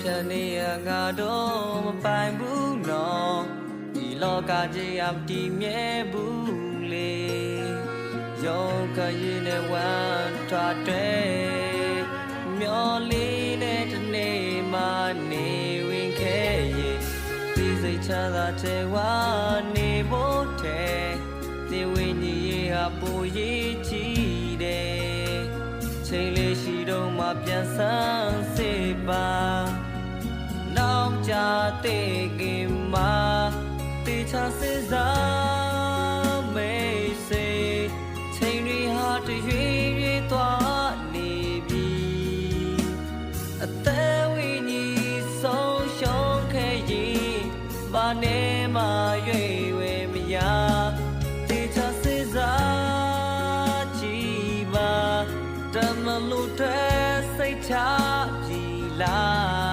ဖြန်နေရငါတော့မပိုင်ဘူးနော်ဒီလောကကြီးအတည်မြဲဘူးလေယောကရင်နဲ့ဝမ်းထွားတဲ့မျောလေးနဲ့တနေ့မှနေဝင်ခဲ့ရဲ့ဒီစိတ်ချမ်းသာတဲ့ဝါနေဖို့တဲ့ဒီဝိညာဉ်ရေးဟာပူရေးချီတယ်ချိန်လေးရှိတော့မှပြန်ဆန်းစေပါနော က်ကြတဲ့ကိမာတေချာစေစားမေးစေချိန်တွေဟာတရွေ့ရွေ့သွားနေပြီအသက်ဝိညာဉ်ဆုံးရှုံးခဲ့ရင်ဘာနဲ့မှရွေဝဲမရတေချာစေစားကြည့်ပါတမလို့တဲ့စိတ်ချကြည်လား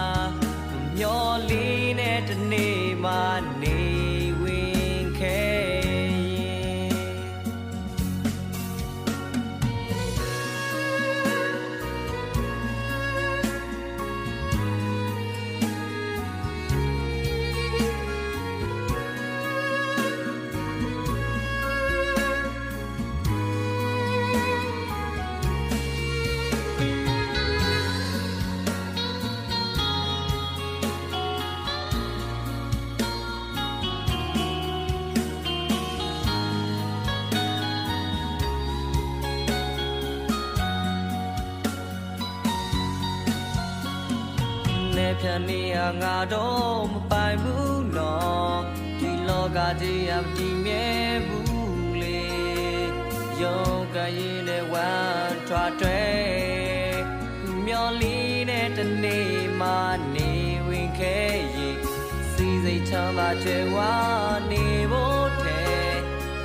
နဲ့ဖြန်နေရငါတော့မပိုင်ဘူးနော်ဒီလောကကြီးအတည်မြဲဘူးလေယောကရင်နဲ့ဝမ်းထွားတွေမျောလီနဲ့တနေ့မှနေဝင်ခဲ့ရင်စီစိတ်ချမ်းသာချေဝါနေဖို့တဲ့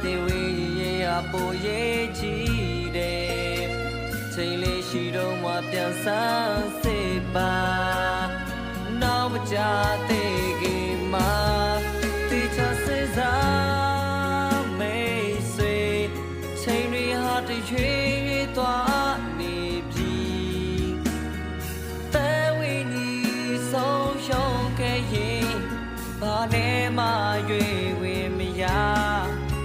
ဒီဝေးရရပိုရေးချီတယ်ချိန်လေးရှိတော့မှပြန်ဆန်းစေပါနော က်မကြသေးခင်မှာတေချာစေစားမေးစေချိန်တွေဟာတရွေ့သွားနေပြီတဲဝိနီဆုံးရှုံးခဲ့ရင်ဘာနဲ့မှရွေဝင်မရ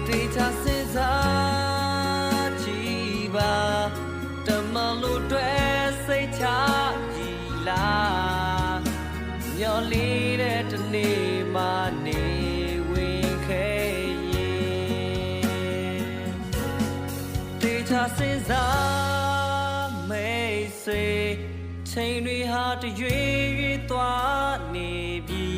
တေချာစေစားကြည့်ပါတမလို့တွေ့စိတ်ချကြည်လား မျောလေးတဲ့တနေ့မှနေဝင်ခဲ့ရင်တေချာစဉ်းစားမေးစေချိန်တွေဟာတရွေ့ရွေ့သွားနေပြီ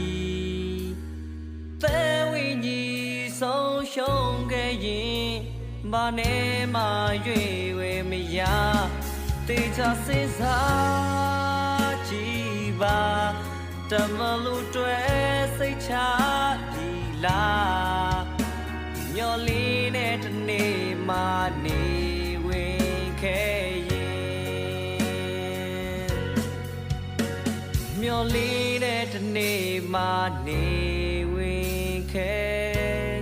တဲဝိညာဉ်ဆုံးရှုံးခဲ့ရင်ဘာနဲ့မှရွေဝဲမရတေချာစဉ်းစားကြည့်ပါ တမလို့တွေ့စိတ်ချပြီလားမျောလင်းတဲ့တနေ့မှနေဝင်ခဲ့ရင်မျောလင်းတဲ့တနေ့မှနေဝင်ခဲ့